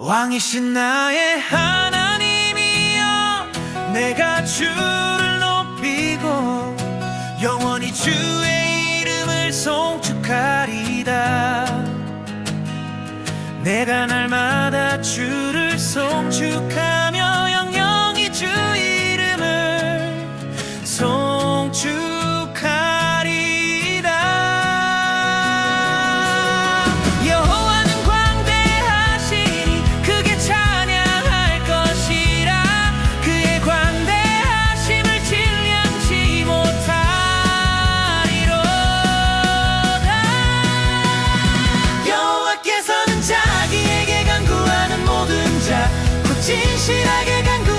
왕이신 나의 하나님이여 내가 주를 높이고 영원히 주의 이름을 송축하리다. 내가 날마다 주를 송축하며 영영이 주 이름을 송축하리라 진실하게 간구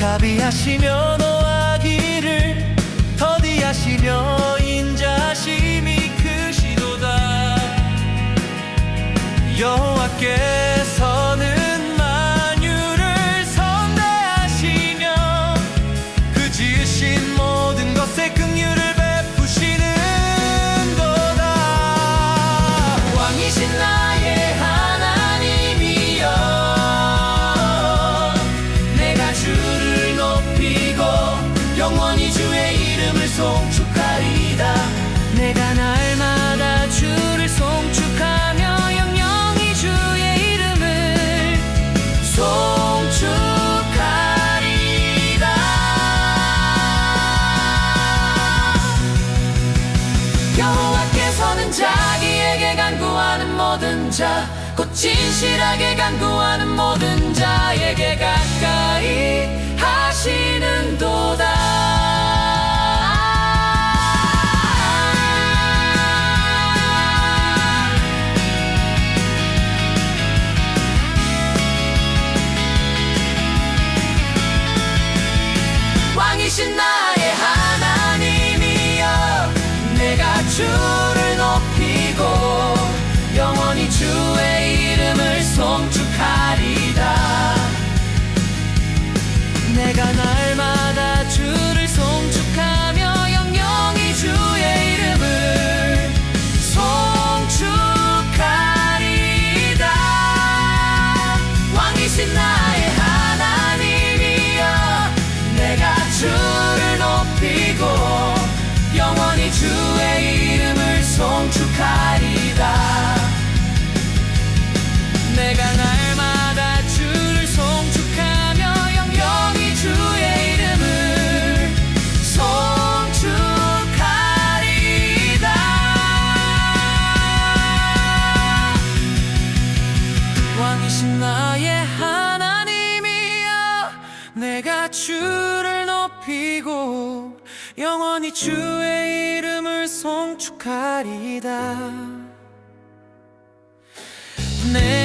자비하시며 노하기를 더디하시며 인자심이 크시도다. 여호와께 여호와께서는 자기에게 간구하는 모든 자, 곧 진실하게 간구하는 모든 자에게 가까이 하시는 도다. 왕이신 나 주의 이름을 송축하리다 내가 주를 높이고 영원히 주의 이름을 송축하리다. 내